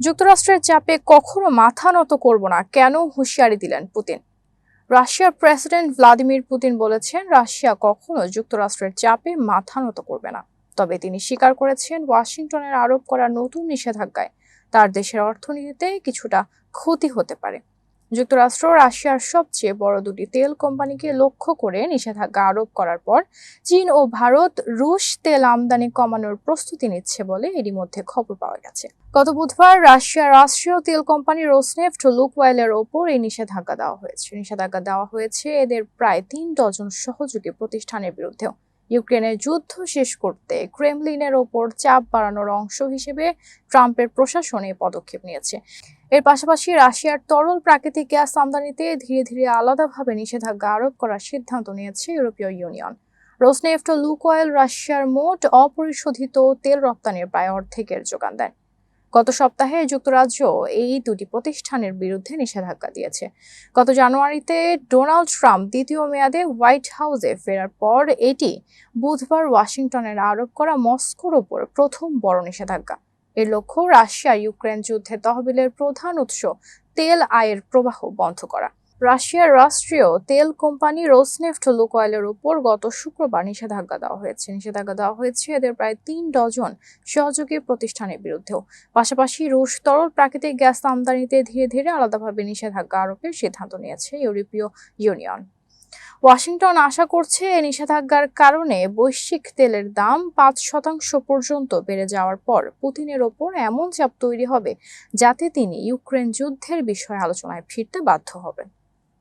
যুক্তরাষ্ট্রের চাপে কখনো মাথা নত করব না, কেন হুঁশিয়ারি দিলেন পুতিন? রাশিয়ার প্রেসিডেন্ট ভ্লাদিমির পুতিন বলেছেন, রাশিয়া কখনো যুক্তরাষ্ট্রের চাপে মাথা নত করবে না। তবে তিনি স্বীকার করেছেন, ওয়াশিংটনের আরোপ করা নতুন নিষেধাজ্ঞায় তার দেশের অর্থনীতিতে কিছুটা ক্ষতি হতে পারে। যুক্তরাষ্ট্র রাশিয়ার সবচেয়ে বড় দুটি তেল কোম্পানিকে লক্ষ্য করে নিষেধাজ্ঞা আরোপ করার পর চীন ও ভারত রুশ তেল আমদানি কমানোর প্রস্তুতি নিচ্ছে বলে এরই মধ্যে খবর পাওয়া গেছে। গত বুধবার রাশিয়ার রাষ্ট্রীয় তেল কোম্পানি রোসনেফট লুকওয়েলের ওপর এই নিষেধাজ্ঞা দেওয়া হয়েছে। নিষেধাজ্ঞা দেওয়া হয়েছে এদের প্রায় তিন ডজন সহযোগী প্রতিষ্ঠানের বিরুদ্ধেও। ইউক্রেনের যুদ্ধ শেষ করতে ক্রেমলিনের ওপর চাপ বাড়ানোর অংশ হিসেবে ট্রাম্পের প্রশাসন এই পদক্ষেপ নিয়েছে। এর পাশাপাশি রাশিয়ার তরল প্রাকৃতিক গ্যাস আমদানিতে ধীরে ধীরে আলাদাভাবে নিষেধাজ্ঞা আরোপ করার সিদ্ধান্ত নিয়েছে ইউরোপীয় ইউনিয়ন। রোসনেফট ও লুকোয়েল রাশিয়ার মোট অপরিশোধিত তেল রপ্তানির প্রায় অর্ধেকের যোগান দেয়। গত সপ্তাহে যুক্তরাজ্য এই দুটি প্রতিষ্ঠানের বিরুদ্ধে নিষেধাজ্ঞা দিয়েছে। গত জানুয়ারিতে ডোনাল্ড ট্রাম্প দ্বিতীয় মেয়াদে হোয়াইট হাউসে ফেরার পর এটি বুধবার ওয়াশিংটনের আরোপ করা মস্কোর ওপর প্রথম বড় নিষেধাজ্ঞা। এর লক্ষ্য রাশিয়া ইউক্রেন যুদ্ধে তহবিলের প্রধান উৎস তেল আয়ের প্রবাহ বন্ধ করা। রাশিয়ার রাষ্ট্রীয় তেল কোম্পানি রোসনেফট লুকোয়েলের উপর গত শুক্রবার নিষেধাজ্ঞা দেওয়া হয়েছে। নিষেধাজ্ঞা দেওয়া হয়েছে এদের প্রায় তিন ডজন সহযোগী প্রতিষ্ঠানের বিরুদ্ধেও। পাশাপাশি রুশ তরল প্রাকৃতিক গ্যাস আমদানিতে ধীরে ধীরে আলাদাভাবে নিষেধাজ্ঞা আরোপের সিদ্ধান্ত নিয়েছে ইউরোপীয় ইউনিয়ন। ওয়াশিংটন আশা করছে এই নিষেধাজ্ঞার কারণে বৈশ্বিক তেলের দাম পাঁচ শতাংশ পর্যন্ত বেড়ে যাওয়ার পর পুতিনের ওপর এমন চাপ তৈরি হবে যাতে তিনি ইউক্রেন যুদ্ধের বিষয়ে আলোচনায় ফিরতে বাধ্য হবেন।